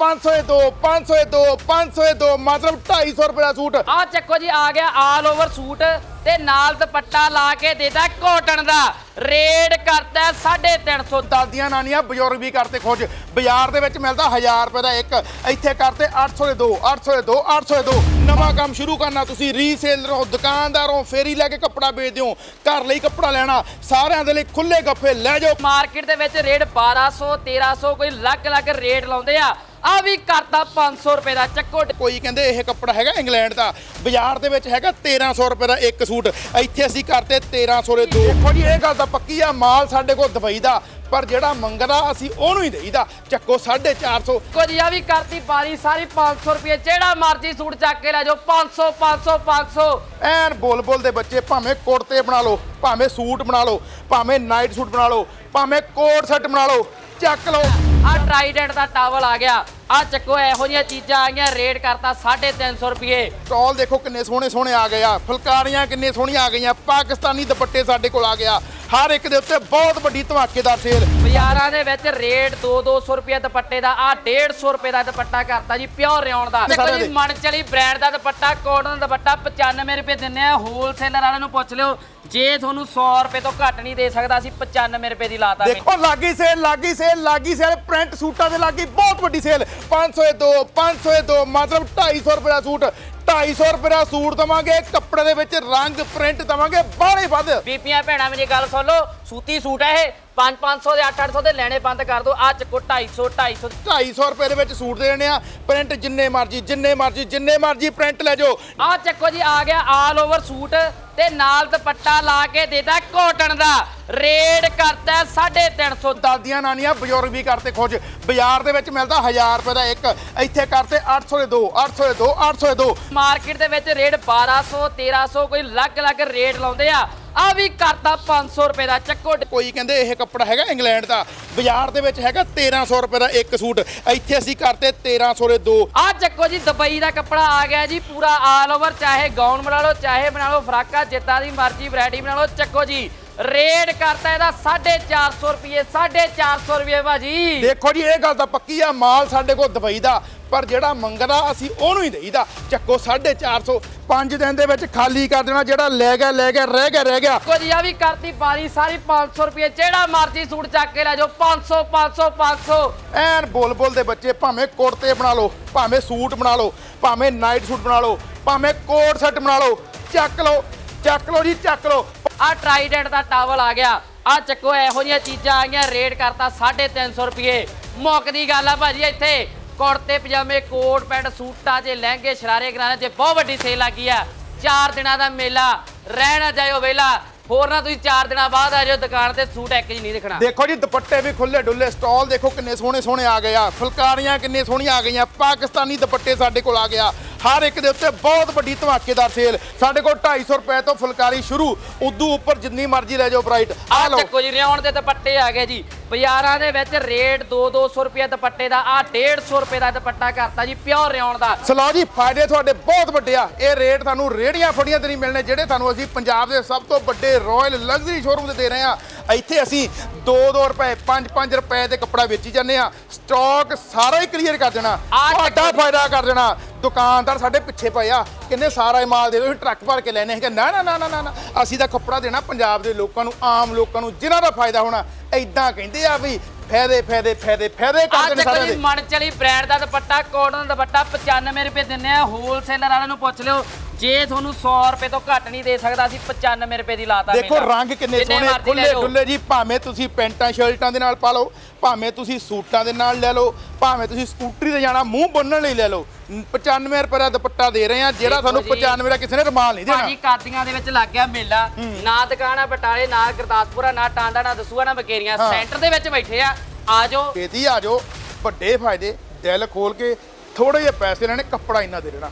500 ਦੇ ਦੋ 500 ਦੇ ਦੋ 500 ਦੇ ਦੋ ਮਤਲਬ 250 ਰੁਪਏ ਦਾ ਸੂਟ। ਆ ਚੱਕੋ ਜੀ ਆ ਗਿਆ ਆਲ ਓਵਰ ਸੂਟ ਤੇ ਨਾਲ ਦੁਪੱਟਾ ਲਾ ਕੇ ਦੇਦਾ ਕੋਟਨ ਦਾ। ਰੇਟ ਕਰਤਾ 350 ਦਾਦੀਆਂ ਨਾਨੀਆਂ ਬਜ਼ੁਰਗ ਵੀ ਕਰਤੇ ਖੋਜ ਬਾਜ਼ਾਰ ਦੇ ਵਿੱਚ ਮਿਲਦਾ 1000 ਰੁਪਏ ਦਾ ਇੱਕ। ਇੱਥੇ ਕਰਤੇ 800 ਦੇ ਦੋ 800 ਦੇ ਦੋ 800 ਦੇ ਦੋ। ਨਵਾਂ ਕੰਮ ਸ਼ੁਰੂ ਕਰਨਾ ਤੁਸੀਂ ਰੀਸੇਲਰ ਹੋ ਦੁਕਾਨਦਾਰ ਹੋ ਫੇਰੀ ਲੈ ਕੇ ਕੱਪੜਾ ਵੇਚਦੇ ਹੋ ਘਰ ਲਈ ਕੱਪੜਾ ਲੈਣਾ ਸਾਰਿਆਂ ਦੇ ਲਈ ਖੁੱਲੇ ਗੱਫੇ ਲੈ ਜਾਓ। ਮਾਰਕੀਟ ਦੇ ਵਿੱਚ ਰੇਟ 1200 1300 ਕੋਈ ਅਲੱਗ-ਅਲੱਗ ਰੇਟ ਲਾਉਂਦੇ ਆ। ਆ ਵੀ ਕਰਤਾ 500 ਰੁਪਏ ਦਾ ਚੱਕੋ ਕੋਈ ਕਹਿੰਦੇ ਇਹ ਕੱਪੜਾ ਹੈਗਾ ਇੰਗਲੈਂਡ ਦਾ ਬਾਜ਼ਾਰ ਦੇ ਵਿੱਚ ਹੈਗਾ 1300 ਰੁਪਏ ਦਾ ਇੱਕ ਸੂਟ। ਇੱਥੇ ਅਸੀਂ ਕਰਤੇ 1300 ਦੇ ਦੋ। ਦੇਖੋ ਜੀ ਇਹ ਗੱਲ ਤਾਂ ਪੱਕੀ ਆ ਮਾਲ ਸਾਡੇ ਕੋਲ ਦੁਬਈ ਦਾ ਪਰ ਜਿਹੜਾ ਮੰਗਦਾ ਅਸੀਂ ਉਹਨੂੰ ਹੀ ਦੇਈਦਾ। ਚੱਕੋ 450 ਕੁਝ ਆ ਵੀ ਕਰਤੀ ਪਾਰੀ ਸਾਰੀ 500 ਰੁਪਏ ਜਿਹੜਾ ਮਰਜ਼ੀ ਸੂਟ ਚੱਕ ਕੇ ਲੈ ਜਾਓ। 500 500 500 ਐਨ ਬੋਲ ਬੋਲ ਦੇ ਬੱਚੇ ਭਾਵੇਂ ਕੁੜਤੇ ਬਣਾ ਲਓ ਭਾਵੇਂ ਸੂਟ ਬਣਾ ਲਓ ਭਾਵੇਂ ਨਾਈਟ ਸੂਟ ਬਣਾ ਲਓ ਭਾਵੇਂ ਕੋਟ ਸੈੱਟ ਬਣਾ ਲਓ ਚੱਕ ਲਓ। ਆ ਟਰਾਈਡੈਂਟ ਦਾ ਟਾਵਲ ਆ ਗਿਆ। ਆ ਚੱਕੋ, ਇਹੋ ਜਿਹੀਆਂ ਚੀਜ਼ਾਂ ਆ ਗਈਆਂ ਰੇਟ ਕਰਤਾ 350 ਰੁਪਏ। ਸਟਾਲ ਦੇਖੋ ਕਿੰਨੇ ਸੋਹਣੇ ਸੋਹਣੇ ਆ ਗਏ ਆ। ਫੁਲਕਾਰੀਆਂ ਕਿੰਨੇ ਸੋਹਣੀਆਂ ਆ ਗਈਆਂ। ਪਾਕਿਸਤਾਨੀ ਦੁਪੱਟੇ ਸਾਡੇ ਕੋਲ ਆ ਗਿਆ ਹਰ ਇੱਕ ਦੇ ਉੱਤੇ ਬਹੁਤ ਵੱਡੀ ਧਮਾਕੇਦਾਰ ਸੇਲ। ਬਾਜ਼ਾਰਾਂ ਦੇ ਵਿੱਚ ਰੇਟ 2-200 ਰੁਪਏ ਦੁਪੱਟੇ ਦਾ ਆ 150 ਰੁਪਏ ਦਾ ਦੁਪੱਟਾ ਕਰਤਾ ਜੀ ਪਿਓਰ ਰਿਓਨ ਦਾ। ਦੇਖੋ ਜੀ ਦੇ। ਮਨ ਚਲੀ ਬ੍ਰਾਂਡ ਦਾ ਦੁਪੱਟਾ ਕਾਟਨ ਦਾ ਦੁਪੱਟਾ 95 ਰੁਪਏ ਦਿੰਨੇ ਆ ਹੋਲਸੇਲਰ ਵਾਲਿਆਂ ਨੂੰ ਪੁੱਛ ਲਿਓ ਜੇ ਤੁਹਾਨੂੰ 100 ਰੁਪਏ ਤੋਂ ਘੱਟ ਨਹੀਂ ਦੇ ਸਕਦਾ ਅਸੀਂ 95 ਰੁਪਏ ਦੀ ਲਾਤਾ ਦੇਖੋ ਲੱਗੀ ਸੇਲ ਲੱਗੀ ਸੇਲ ਲੱਗੀ ਸੇਲ ਪ੍ਰਿੰਟ ਸੂਟਾਂ ਦੇ ਲੱਗੀ ਬਹੁਤ ਵੱਡੀ ਸੇਲ 500 ਦੇ ਦੋ 500 ਦੇ ਦੋ ਮਤਲਬ 250 ਰੁਪਏ ਦਾ ਸੂਟ। 250 ਰੁਪਏ ਦਾ ਸੂਟ ਦਵਾਂਗੇ ਕੱਪੜੇ ਦੇ ਵਿੱਚ ਰੰਗ ਪ੍ਰਿੰਟ ਦਵਾਂਗੇ ਬਾਹਲੇ ਵੱਧ। ਬੀਬੀਆਂ ਭੈਣਾਂ ਮੇਰੀ ਗੱਲ ਸੁਣ ਲਓ ਸੂਤੀ ਸੂਟ ਹੈ ਇਹ 5-500 ਦੇ 8-800 ਦੇ ਲੈਣੇ ਬੰਦ ਕਰ ਦਿਓ। ਆ ਚੱਕੋ 250 250 250 ਰੁਪਏ ਦੇ ਵਿੱਚ ਸੂਟ ਦੇ ਦੇਣੇ ਆ। ਪ੍ਰਿੰਟ ਜਿੰਨੇ ਮਰਜ਼ੀ ਜਿੰਨੇ ਮਰਜ਼ੀ ਜਿੰਨੇ ਮਰਜ਼ੀ ਪ੍ਰਿੰਟ ਲੈ ਜਾਓ। ਆ ਚੱਕੋ ਜੀ ਆ ਗਿਆ ਆਲ ਓਵਰ ਸੂਟ ਤੇ ਨਾਲ ਦੁਪੱਟਾ ਲਾ ਕੇ ਦੇਦਾ ਕੋਟਨ ਦਾ। ਰੇਟ ਕਰਤਾ 350 ਦਾਦੀਆਂ ਨਾਨੀਆਂ ਬਜ਼ੁਰਗ ਵੀ ਕਰਤੇ ਖੋਜ ਬਾਜ਼ਾਰ ਦੇ ਵਿੱਚ ਮਿਲਦਾ 1000 ਰੁਪਏ ਦਾ ਇੱਕ। ਇੱਥੇ ਕਰਤੇ 800 ਦੇ ਦੋ 800 ਦੇ ਦੋ 800 ਦੇ ਦੋ। ਮਾਰਕੀਟ ਦੇ ਵਿੱਚ ਰੇਟ 1200 1300 ਕੋਈ ਅਲੱਗ-ਅਲੱਗ ਰੇਟ ਲਾਉਂਦੇ ਆ। ਆ ਵੀ ਕਰਤਾ 500 ਰੁਪਏ ਦਾ ਚੱਕੋ ਕੋਈ ਕਹਿੰਦੇ ਇਹ ਕੱਪੜਾ ਹੈਗਾ ਇੰਗਲੈਂਡ ਦਾ। ਬਾਜ਼ਾਰ ਦੇ ਵਿੱਚ ਹੈਗਾ 1300 ਰੁਪਏ ਦਾ ਇੱਕ ਸੂਟ। ਇੱਥੇ ਅਸੀਂ ਕਰਤੇ 1300 ਦੇ ਦੋ। ਆ ਚੱਕੋ ਜੀ ਦੁਬਈ ਦਾ ਕੱਪੜਾ ਆ ਗਿਆ ਜੀ ਪੂਰਾ ਆਲ ਓਵਰ ਚਾਹੇ ਗਾਊਨ ਬਣਾ ਲਓ ਚਾਹੇ ਬਣਾ ਲਓ ਫਰਾਕਾ ਜਿੱਦਾਂ ਦੀ ਮਰਜ਼ੀ ਵੈਰਾਈਟੀ ਬਣਾ ਲਓ ਚੱਕੋ ਜੀ। ਰੇਟ ਕਰਤਾ ਇਹਦਾ 450 ਰੁਪਏ 450 ਰੁਪਏ ਭਾਜੀ। ਦੇਖੋ ਜੀ ਇਹ ਗੱਲ ਤਾਂ ਪੱਕੀ ਆ ਮਾਲ ਸਾਡੇ ਕੋਲ ਦੁਬਈ ਦਾ ਪਰ ਜਿਹੜਾ ਮੰਗਦਾ ਅਸੀਂ ਉਹਨੂੰ ਹੀ ਦੇਈਦਾ। ਚੱਕੋ 450 ਪੰਜ ਦਿਨ ਦੇ ਵਿੱਚ ਖਾਲੀ ਕਰ ਦੇਣਾ ਜਿਹੜਾ ਲੈ ਗਿਆ ਲੈ ਗਿਆ ਰਹਿ ਗਿਆ ਰਹਿ ਗਿਆ। ਕੁਝ ਆ ਵੀ ਕਰਤੀ ਪਾਰੀ ਸਾਰੀ 500 ਰੁਪਏ ਜਿਹੜਾ ਮਰਜ਼ੀ ਸੂਟ ਚੱਕ ਕੇ ਲੈ ਜਾਓ 500 500 500 ਐਨ ਬੋਲ ਬੋਲ ਦੇ ਬੱਚੇ ਭਾਵੇਂ ਕੁੜਤੇ ਬਣਾ ਲਓ ਭਾਵੇਂ ਸੂਟ ਬਣਾ ਲਓ ਭਾਵੇਂ ਨਾਈਟ ਸੂਟ ਬਣਾ ਲਓ ਭਾਵੇਂ ਕੋਟ ਸੈੱਟ ਬਣਾ ਲਓ ਚੱਕ ਲਓ ਚੱਕ ਲਓ ਜੀ ਚੱਕ ਲਓ। ਆ ਟਰਾਈਡੈਂਟ ਦਾ ਟਾਵਲ ਆ ਗਿਆ। ਆ ਚੱਕੋ, ਇਹੋ ਜਿਹੀਆਂ ਚੀਜ਼ਾਂ ਆ ਗਈਆਂ ਰੇਟ ਕਰਤਾ 350 ਰੁਪਏ। ਮੁੱਕ ਦੀ ਗੱਲ ਆ ਭਾਜੀ ਇੱਥੇ। ਕੁੜਤੇ, ਪਜਾਮੇ, ਕੋਟ, ਪੈਂਟ, ਸੂਟਾਂ 'ਚ ਲਹਿੰਗੇ, ਸ਼ਰਾਰੇ ਗਰਾਰੇ 'ਚ ਬਹੁਤ ਵੱਡੀ ਸੇਲ ਲੱਗੀ ਆ। ਚਾਰ ਦਿਨਾਂ ਦਾ ਮੇਲਾ। ਰਹਿਣਾ ਜਾਇਓ ਵੇਲਾ। ਹੋਰ ਨਾ ਤੁਸੀਂ ਚਾਰ ਦਿਨਾਂ ਬਾਅਦ ਆ ਜਾਓ ਦੁਕਾਨ ਤੇ ਸੂਟ ਇੱਕ ਜੀ ਨਹੀਂ ਦਿਖਣਾ। ਦੇਖੋ ਜੀ ਦੁਪੱਟੇ ਵੀ ਖੁੱਲੇ ਡੁੱਲੇ ਸਟਾਲ ਦੇਖੋ ਕਿੰਨੇ ਸੋਹਣੇ ਸੋਹਣੇ ਆ ਗਏ ਆ। ਫੁਲਕਾਰੀਆਂ ਕਿੰਨੇ ਸੋਹਣੀਆਂ ਆ ਗਈਆਂ ਪਾਕਿਸਤਾਨੀ ਦੁਪੱਟੇ ਸਾਡੇ ਕੋਲ ਆ ਗਿਆ ਹਰ ਇੱਕ ਦੇ ਉੱਤੇ ਬਹੁਤ ਵੱਡੀ ਧਮਾਕੇਦਾਰ ਸੇਲ ਸਾਡੇ ਕੋਲ 250 ਰੁਪਏ ਤੋਂ ਫੁਲਕਾਰੀ ਸ਼ੁਰੂ ਉਦੋਂ ਉੱਪਰ ਜਿੰਨੀ ਮਰਜ਼ੀ ਲੈ ਜਾਓ ਬ੍ਰਾਈਟ ਆ ਆ ਲਓ। ਚੱਕੋ ਜੀ ਰਿਆਉਣ ਦੇ ਦੁਪੱਟੇ ਆ ਗਏ ਜੀ। ਬਾਜ਼ਾਰਾਂ ਦੇ ਵਿੱਚ ਰੇਟ 2-200 ਰੁਪਏ ਦੁਪੱਟੇ ਦਾ ਆ 150 ਰੁਪਏ ਦਾ ਦੁਪੱਟਾ ਕਰਤਾ ਜੀ, ਪਿਓਰ ਰਿਆਉਣ ਦਾ। ਸਲਾਹ ਜੀ, ਫਾਇਦੇ ਤੁਹਾਡੇ ਬਹੁਤ ਵੱਡੇ ਆ। ਇਹ ਰੇਟ ਤੁਹਾਨੂੰ ਰੇੜੀਆਂ ਫੜੀਆਂ ਤੇ ਨਹੀਂ ਮਿਲਣੇ, ਜਿਹੜੇ ਤੁਹਾਨੂੰ ਅਸੀਂ ਪੰਜਾਬ ਦੇ ਸਭ ਤੋਂ ਵੱਡੇ ਰਾਇਲ ਲਗਜ਼ਰੀ ਸ਼ੋਰੂਮ ਤੇ ਦੇ ਰਹੇ ਆ ਇੱਥੇ ਅਸੀਂ 2-2 ਰੁਪਏ 5-5 ਰੁਪਏ ਦੇ ਕੱਪੜਾ ਵੇਚੀ ਜਾਂਦੇ ਆ ਸਟਾਕ ਸਾਰਾ ਹੀ ਕਲੀਅਰ ਕਰ ਦੇਣਾ। ਤੁਹਾਡਾ ਫਾਇਦਾ ਕਰ ਦੇਣਾ। ਦੁਕਾਨਦਾਰ ਸਾਡੇ ਪਿੱਛੇ ਪਏ ਆ। ਕਹਿੰਦੇ ਸਾਰਾ ਹੀ ਮਾਲ ਦੇ ਅਸੀਂ ਟਰੱਕ ਭਰ ਕੇ ਲੈਣੇ ਹੈਗੇ। ਨਾ ਨਾ ਨਾ ਨਾ ਅਸੀਂ ਤਾਂ ਕੱਪੜਾ ਦੇਣਾ ਪੰਜਾਬ ਦੇ ਲੋਕਾਂ ਨੂੰ ਆਮ ਲੋਕਾਂ ਨੂੰ ਜਿਨ੍ਹਾਂ ਦਾ ਫਾਇਦਾ ਹੋਣਾ। ਐਦਾਂ ਕਹਿੰਦੇ ਆ ਵੀ ਫਾਇਦੇ ਫਾਇਦੇ ਫਾਇਦੇ ਫਾਇਦੇ ਕਰਦੇ ਨੇ ਚੱਕੋ ਸਾਰਿਆਂ ਜੀ ਦੇ। ਮਨ ਚਲੀ ਬ੍ਰਾਂਡ ਦਾ ਦੁਪੱਟਾ ਕਾਟਨ ਦਾ ਦੁਪੱਟਾ 95 ਰੁਪਏ ਦਿੰਨੇ ਆ। ਹੋਲਸੇਲਰ ਵਾਲਿਆਂ ਨੂੰ ਪੁੱਛ ਲਿਓ ਜੇ ਤੁਹਾਨੂੰ 100 ਰੁਪਏ ਤੋਂ ਘੱਟ ਨਹੀਂ ਦੇ ਸਕਦਾ ਅਸੀਂ 95 ਰੁਪਏ ਦੀ ਲਾਤਾ ਦੇਖੋ। ਰੰਗ ਕਿੰਨੇ ਸੋਹਣੇ ਖੁੱਲੇ। ਡੁੱਲੇ ਜੀ ਭਾਵੇਂ ਤੁਸੀਂ ਪੈਂਟਾਂ ਸ਼ਰਟਾਂ ਦੇ ਨਾਲ ਪਾ ਲਓ ਭਾਵੇਂ ਤੁਸੀਂ ਸੂਟਾਂ ਦੇ ਨਾਲ ਲੈ ਲਓ ਭਾਵੇਂ ਤੁਸੀਂ ਸਕੂਟਰੀ ਤੇ ਜਾਣਾ ਮੂੰਹ ਬੰਨਣ ਲਈ ਲੈ ਲਓ। 95 ਰੁਪਏ ਦਾ ਦੁਪੱਟਾ ਦੇ ਰਹੇ ਆ ਜਿਹੜਾ ਤੁਹਾਨੂੰ ਜੀ। 95 ਦਾ ਕਿਸੇ ਨੇ ਰੁਮਾਲ ਨਹੀਂ ਦੇਣਾ। ਭਾਜੀ ਕਾਦੀਆਂ ਦੇ ਵਿੱਚ ਲੱਗ ਗਿਆ ਮੇਲਾ। ਨਾ ਦੁਕਾਨ ਆ ਬਟਾਲੇ ਨਾ ਗੁਰਦਾਸਪੁਰਾ ਨਾ ਟਾਂਡਾ ਨਾ ਦਸੂਆ ਨਾ ਬਕੇਰੀਆਂ। ਸੈਂਟਰ ਦੇ ਵਿੱਚ ਬੈਠੇ ਆ। ਆ ਜਾਓ। ਛੇਤੀ ਆ ਜਾਓ। ਵੱਡੇ ਫਾਇਦੇ ਦਿਲ ਖੋਲ ਕੇ ਥੋੜੇ ਜਿਹੇ ਪੈਸੇ ਲੈਣੇ ਕੱਪੜਾ ਇੰਨਾ ਦੇ ਦੇਣਾ।